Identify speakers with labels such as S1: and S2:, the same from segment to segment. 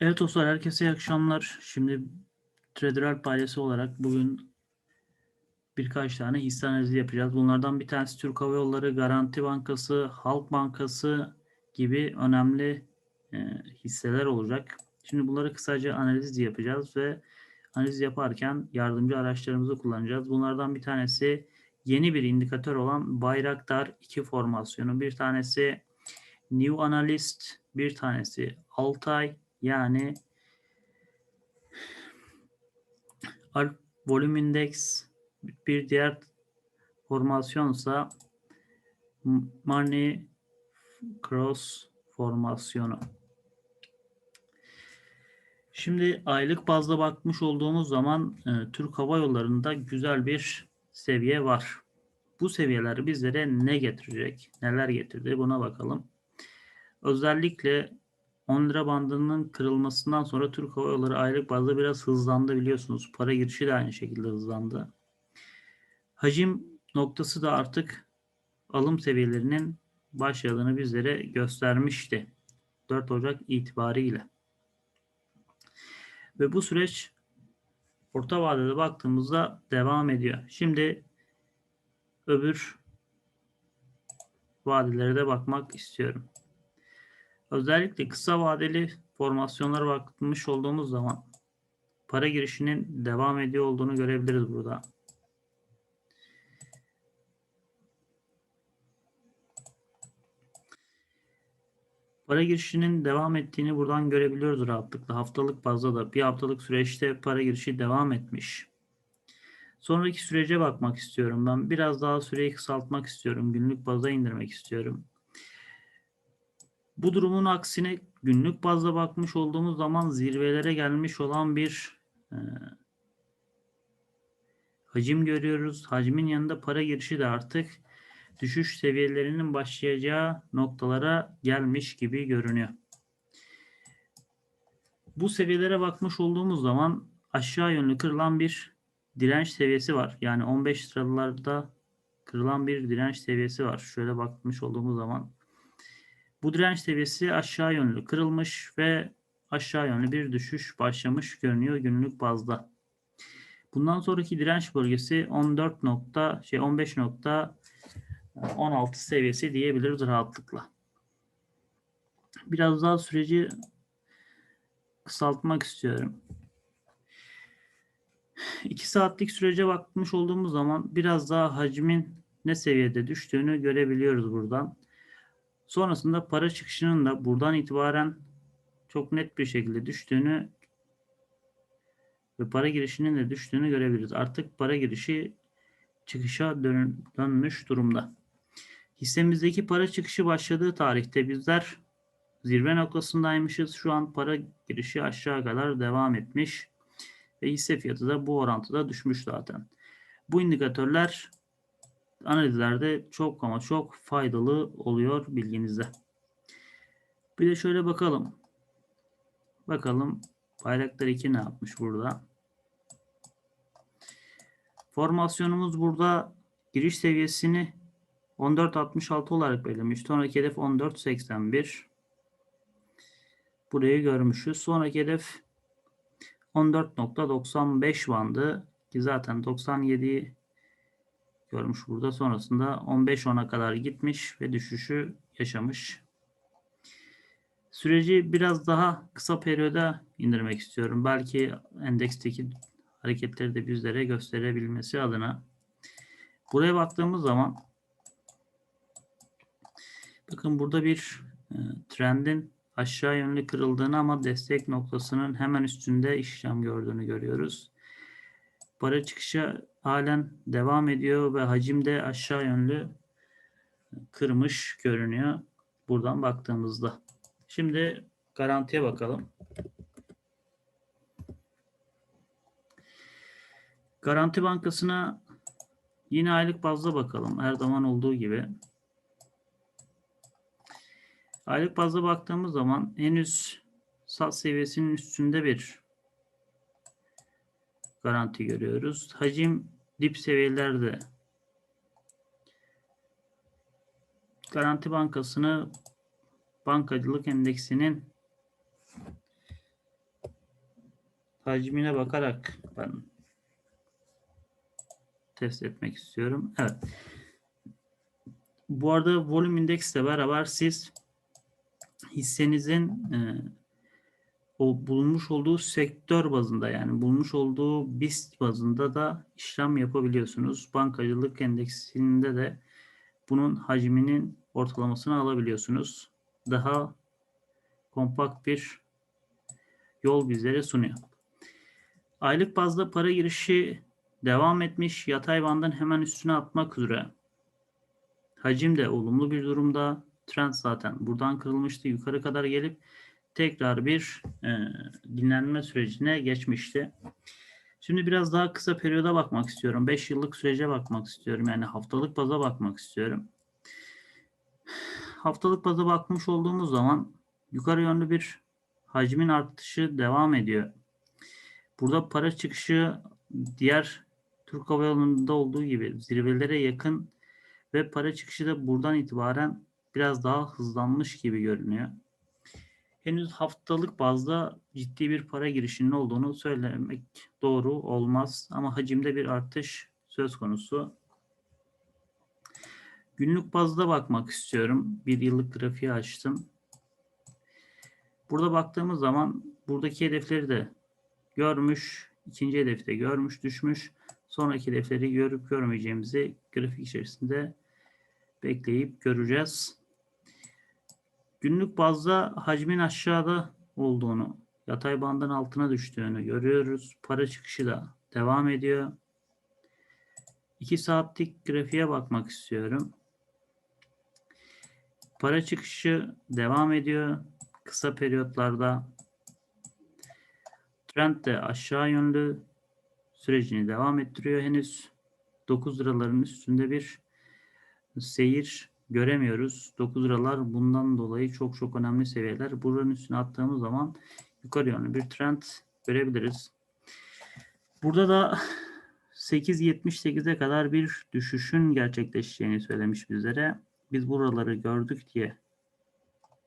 S1: Evet dostlar herkese iyi akşamlar. Şimdi Trader Alp ailesi olarak bugün birkaç tane hisse analizi yapacağız. Bunlardan bir tanesi Türk Hava Yolları, Garanti Bankası, Halk Bankası gibi önemli e, hisseler olacak. Şimdi bunları kısaca analiz yapacağız ve analiz yaparken yardımcı araçlarımızı kullanacağız. Bunlardan bir tanesi yeni bir indikatör olan Bayraktar 2 formasyonu. Bir tanesi New Analyst, bir tanesi Altay, yani Alp Volume Index bir diğer formasyonsa Money Cross formasyonu. Şimdi aylık bazda bakmış olduğumuz zaman e, Türk Hava Yolları'nda güzel bir seviye var. Bu seviyeler bizlere ne getirecek? Neler getirdi? Buna bakalım. Özellikle 10 lira bandının kırılmasından sonra Türk Hava Yolları aylık bazda biraz hızlandı biliyorsunuz. Para girişi de aynı şekilde hızlandı. Hacim noktası da artık alım seviyelerinin başladığını bizlere göstermişti. 4 Ocak itibariyle. Ve bu süreç orta vadede baktığımızda devam ediyor. Şimdi öbür vadelere de bakmak istiyorum. Özellikle kısa vadeli formasyonlara bakmış olduğumuz zaman para girişinin devam ediyor olduğunu görebiliriz burada. Para girişinin devam ettiğini buradan görebiliyoruz rahatlıkla. Haftalık bazda da bir haftalık süreçte para girişi devam etmiş. Sonraki sürece bakmak istiyorum ben. Biraz daha süreyi kısaltmak istiyorum. Günlük baza indirmek istiyorum. Bu durumun aksine günlük bazda bakmış olduğumuz zaman zirvelere gelmiş olan bir e, hacim görüyoruz. Hacmin yanında para girişi de artık düşüş seviyelerinin başlayacağı noktalara gelmiş gibi görünüyor. Bu seviyelere bakmış olduğumuz zaman aşağı yönlü kırılan bir direnç seviyesi var. Yani 15 liralarda kırılan bir direnç seviyesi var. Şöyle bakmış olduğumuz zaman bu direnç seviyesi aşağı yönlü kırılmış ve aşağı yönlü bir düşüş başlamış görünüyor günlük bazda. Bundan sonraki direnç bölgesi 14 nokta şey 15 nokta 16 seviyesi diyebiliriz rahatlıkla. Biraz daha süreci kısaltmak istiyorum. 2 saatlik sürece bakmış olduğumuz zaman biraz daha hacmin ne seviyede düştüğünü görebiliyoruz buradan. Sonrasında para çıkışının da buradan itibaren çok net bir şekilde düştüğünü ve para girişinin de düştüğünü görebiliriz. Artık para girişi çıkışa dön dönmüş durumda. Hissemizdeki para çıkışı başladığı tarihte bizler zirve noktasındaymışız. Şu an para girişi aşağı kadar devam etmiş ve hisse fiyatı da bu orantıda düşmüş zaten. Bu indikatörler analizlerde çok ama çok faydalı oluyor bilginizde. Bir de şöyle bakalım. Bakalım Bayraktar 2 ne yapmış burada? Formasyonumuz burada giriş seviyesini 14.66 olarak belirlemiş. Sonraki hedef 14.81. Burayı görmüşüz. Sonraki hedef 14.95 bandı ki zaten 97'yi görmüş burada. Sonrasında 15-10'a kadar gitmiş ve düşüşü yaşamış. Süreci biraz daha kısa periyoda indirmek istiyorum. Belki endeksteki hareketleri de bizlere gösterebilmesi adına. Buraya baktığımız zaman bakın burada bir e, trendin aşağı yönlü kırıldığını ama destek noktasının hemen üstünde işlem gördüğünü görüyoruz. Para çıkışı halen devam ediyor ve hacim de aşağı yönlü kırmış görünüyor buradan baktığımızda. Şimdi garantiye bakalım. Garanti Bankası'na yine aylık bazda bakalım. Her zaman olduğu gibi. Aylık bazda baktığımız zaman henüz sat seviyesinin üstünde bir garanti görüyoruz. Hacim dip seviyelerde. Garanti Bankası'nı bankacılık endeksinin hacmine bakarak ben test etmek istiyorum. Evet. Bu arada volüm indeksle beraber siz hissenizin e, o bulunmuş olduğu sektör bazında yani bulunmuş olduğu BIST bazında da işlem yapabiliyorsunuz. Bankacılık endeksinde de bunun hacminin ortalamasını alabiliyorsunuz. Daha kompakt bir yol bizlere sunuyor. Aylık bazda para girişi devam etmiş. Yatay bandın hemen üstüne atmak üzere. Hacim de olumlu bir durumda. Trend zaten buradan kırılmıştı. Yukarı kadar gelip tekrar bir e, dinlenme sürecine geçmişti. Şimdi biraz daha kısa periyoda bakmak istiyorum. 5 yıllık sürece bakmak istiyorum. Yani haftalık baza bakmak istiyorum. Haftalık baza bakmış olduğumuz zaman yukarı yönlü bir hacmin artışı devam ediyor. Burada para çıkışı diğer Türk Hava Yolu'nda olduğu gibi zirvelere yakın ve para çıkışı da buradan itibaren biraz daha hızlanmış gibi görünüyor. Henüz haftalık bazda ciddi bir para girişinin olduğunu söylemek doğru olmaz ama hacimde bir artış söz konusu. Günlük bazda bakmak istiyorum. Bir yıllık grafiği açtım. Burada baktığımız zaman buradaki hedefleri de görmüş, ikinci hedefi de görmüş, düşmüş. Sonraki hedefleri görüp görmeyeceğimizi grafik içerisinde bekleyip göreceğiz. Günlük bazda hacmin aşağıda olduğunu, yatay bandın altına düştüğünü görüyoruz. Para çıkışı da devam ediyor. 2 saatlik grafiğe bakmak istiyorum. Para çıkışı devam ediyor. Kısa periyotlarda trend de aşağı yönlü sürecini devam ettiriyor. Henüz 9 liraların üstünde bir seyir göremiyoruz. 9 liralar bundan dolayı çok çok önemli seviyeler. Buranın üstüne attığımız zaman yukarı yönlü bir trend görebiliriz. Burada da 8.78'e kadar bir düşüşün gerçekleşeceğini söylemiş bizlere. Biz buraları gördük diye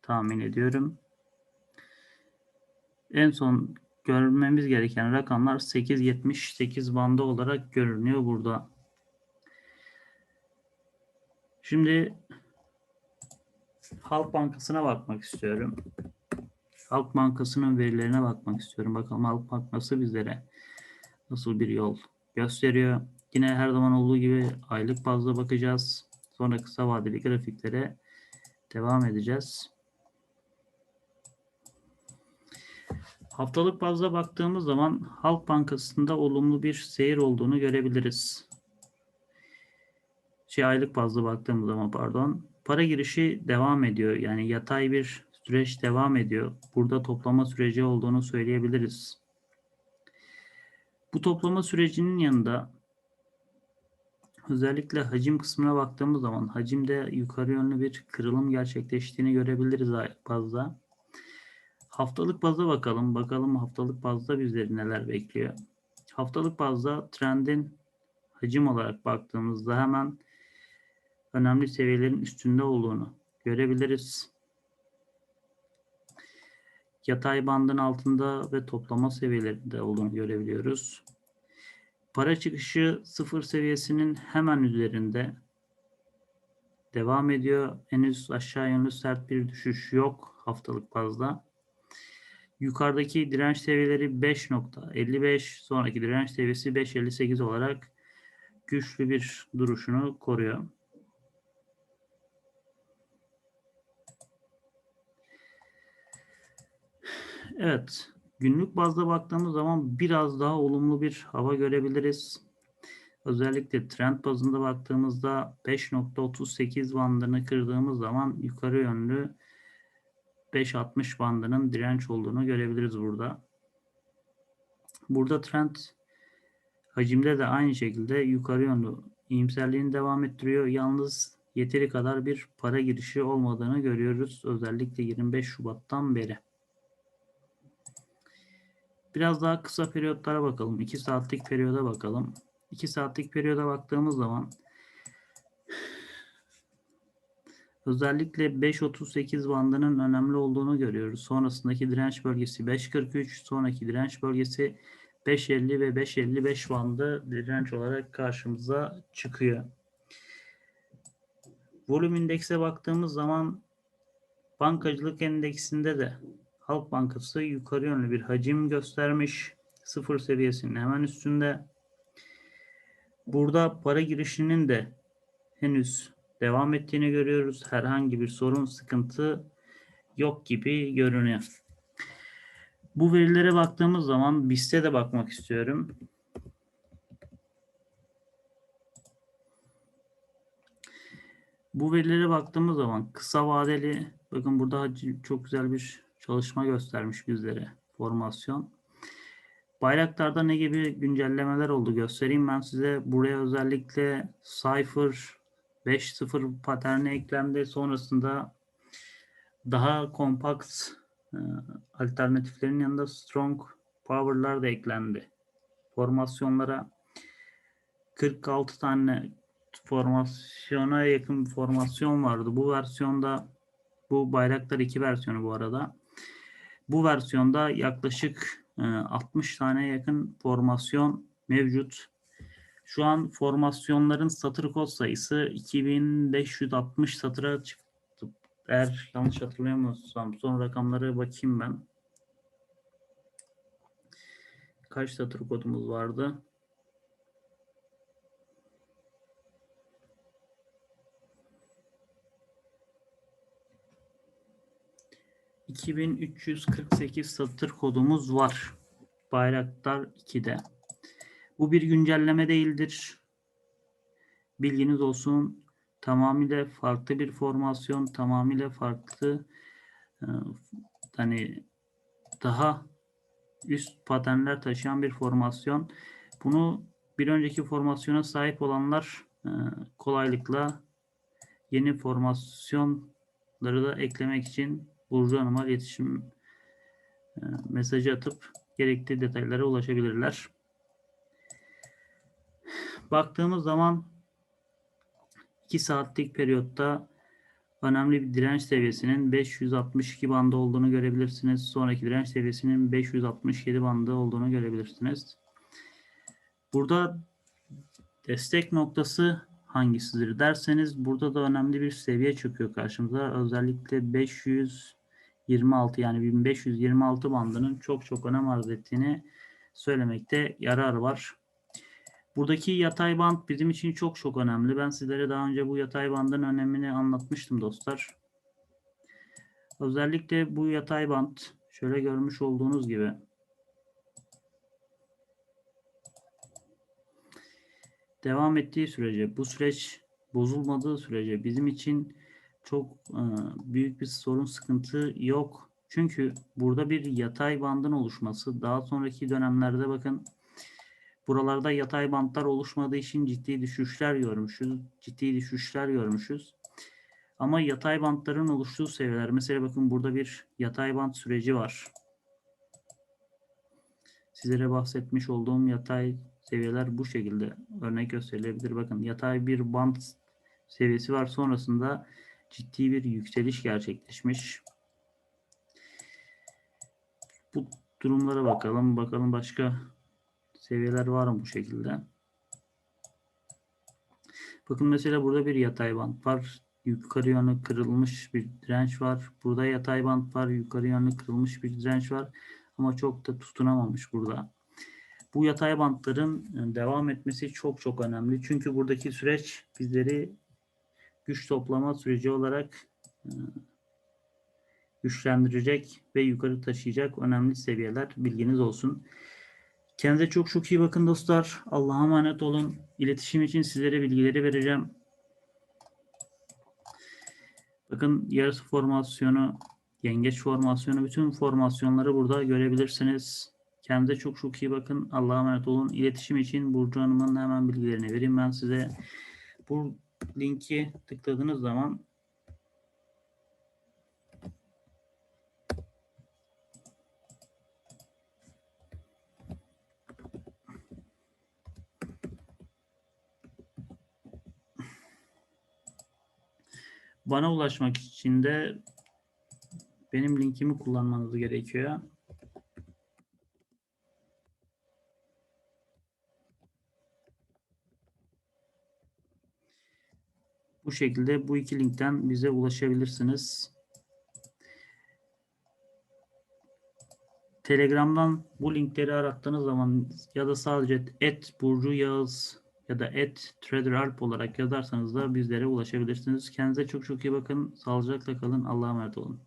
S1: tahmin ediyorum. En son görmemiz gereken rakamlar 8.78 bandı olarak görünüyor burada. Şimdi Halk Bankası'na bakmak istiyorum. Halk Bankası'nın verilerine bakmak istiyorum. Bakalım Halk Bankası bizlere nasıl bir yol gösteriyor. Yine her zaman olduğu gibi aylık bazda bakacağız. Sonra kısa vadeli grafiklere devam edeceğiz. Haftalık bazda baktığımız zaman Halk Bankası'nda olumlu bir seyir olduğunu görebiliriz. Şey aylık bazda baktığımız zaman pardon. Para girişi devam ediyor. Yani yatay bir süreç devam ediyor. Burada toplama süreci olduğunu söyleyebiliriz. Bu toplama sürecinin yanında özellikle hacim kısmına baktığımız zaman hacimde yukarı yönlü bir kırılım gerçekleştiğini görebiliriz bazda. Haftalık bazda bakalım. Bakalım haftalık bazda bizleri neler bekliyor. Haftalık bazda trendin hacim olarak baktığımızda hemen önemli seviyelerin üstünde olduğunu görebiliriz. Yatay bandın altında ve toplama seviyelerinde olduğunu görebiliyoruz. Para çıkışı sıfır seviyesinin hemen üzerinde devam ediyor. Henüz aşağı yönlü sert bir düşüş yok haftalık bazda. Yukarıdaki direnç seviyeleri 5.55, sonraki direnç seviyesi 5.58 olarak güçlü bir duruşunu koruyor. Evet, günlük bazda baktığımız zaman biraz daha olumlu bir hava görebiliriz. Özellikle trend bazında baktığımızda 5.38 bandını kırdığımız zaman yukarı yönlü 5.60 bandının direnç olduğunu görebiliriz burada. Burada trend hacimde de aynı şekilde yukarı yönlü iyimserliğini devam ettiriyor. Yalnız yeteri kadar bir para girişi olmadığını görüyoruz. Özellikle 25 Şubat'tan beri. Biraz daha kısa periyotlara bakalım. 2 saatlik periyoda bakalım. 2 saatlik periyoda baktığımız zaman Özellikle 5.38 bandının önemli olduğunu görüyoruz. Sonrasındaki direnç bölgesi 5.43, sonraki direnç bölgesi 5.50 ve 5.55 bandı direnç olarak karşımıza çıkıyor. Volüm indekse baktığımız zaman bankacılık endeksinde de Halk Bankası yukarı yönlü bir hacim göstermiş. Sıfır seviyesinin hemen üstünde. Burada para girişinin de henüz devam ettiğini görüyoruz. Herhangi bir sorun, sıkıntı yok gibi görünüyor. Bu verilere baktığımız zaman BIST'e de bakmak istiyorum. Bu verilere baktığımız zaman kısa vadeli bakın burada çok güzel bir çalışma göstermiş bizlere formasyon. Bayraktar'da ne gibi güncellemeler oldu göstereyim ben size. Buraya özellikle Cypher 5.0 paterni eklendi. Sonrasında daha kompakt e, alternatiflerin yanında strong power'lar da eklendi. Formasyonlara 46 tane formasyona yakın bir formasyon vardı. Bu versiyonda bu Bayraktar 2 versiyonu bu arada. Bu versiyonda yaklaşık 60 tane yakın formasyon mevcut. Şu an formasyonların satır kod sayısı 2560 satıra çıktı. Eğer yanlış hatırlayamıyorsam son rakamlara bakayım ben. Kaç satır kodumuz vardı? 2348 satır kodumuz var. Bayraktar 2'de. Bu bir güncelleme değildir. Bilginiz olsun. Tamamıyla farklı bir formasyon, tamamıyla farklı e, hani daha üst paternler taşıyan bir formasyon. Bunu bir önceki formasyona sahip olanlar e, kolaylıkla yeni formasyonları da eklemek için Burcu Hanım'a iletişim e, mesajı atıp gerekli detaylara ulaşabilirler. Baktığımız zaman 2 saatlik periyotta önemli bir direnç seviyesinin 562 bandı olduğunu görebilirsiniz. Sonraki direnç seviyesinin 567 bandı olduğunu görebilirsiniz. Burada destek noktası hangisidir derseniz burada da önemli bir seviye çıkıyor karşımıza. Özellikle 500 26 yani 1526 bandının çok çok önem arz ettiğini söylemekte yarar var. Buradaki yatay band bizim için çok çok önemli. Ben sizlere daha önce bu yatay bandın önemini anlatmıştım dostlar. Özellikle bu yatay band şöyle görmüş olduğunuz gibi devam ettiği sürece bu süreç bozulmadığı sürece bizim için çok e, büyük bir sorun sıkıntı yok. Çünkü burada bir yatay bandın oluşması daha sonraki dönemlerde bakın buralarda yatay bantlar oluşmadığı için ciddi düşüşler görmüşüz. Ciddi düşüşler görmüşüz. Ama yatay bantların oluştuğu seviyeler mesela bakın burada bir yatay bant süreci var. Sizlere bahsetmiş olduğum yatay seviyeler bu şekilde örnek gösterilebilir. Bakın yatay bir bant seviyesi var. Sonrasında ciddi bir yükseliş gerçekleşmiş. Bu durumlara bakalım. Bakalım başka seviyeler var mı bu şekilde. Bakın mesela burada bir yatay bant var. Yukarı yönlü kırılmış bir direnç var. Burada yatay bant var. Yukarı yönlü kırılmış bir direnç var. Ama çok da tutunamamış burada. Bu yatay bantların devam etmesi çok çok önemli. Çünkü buradaki süreç bizleri güç toplama süreci olarak e, güçlendirecek ve yukarı taşıyacak önemli seviyeler bilginiz olsun. Kendinize çok çok iyi bakın dostlar. Allah'a emanet olun. İletişim için sizlere bilgileri vereceğim. Bakın yarısı formasyonu, yengeç formasyonu, bütün formasyonları burada görebilirsiniz. Kendinize çok çok iyi bakın. Allah'a emanet olun. İletişim için Burcu Hanım'ın hemen bilgilerini vereyim ben size. Bu linki tıkladığınız zaman Bana ulaşmak için de benim linkimi kullanmanız gerekiyor. Bu şekilde bu iki linkten bize ulaşabilirsiniz. Telegram'dan bu linkleri arattığınız zaman ya da sadece et Burcu Yağız ya da et Trader Alp olarak yazarsanız da bizlere ulaşabilirsiniz. Kendinize çok çok iyi bakın. Sağlıcakla kalın. Allah'a emanet olun.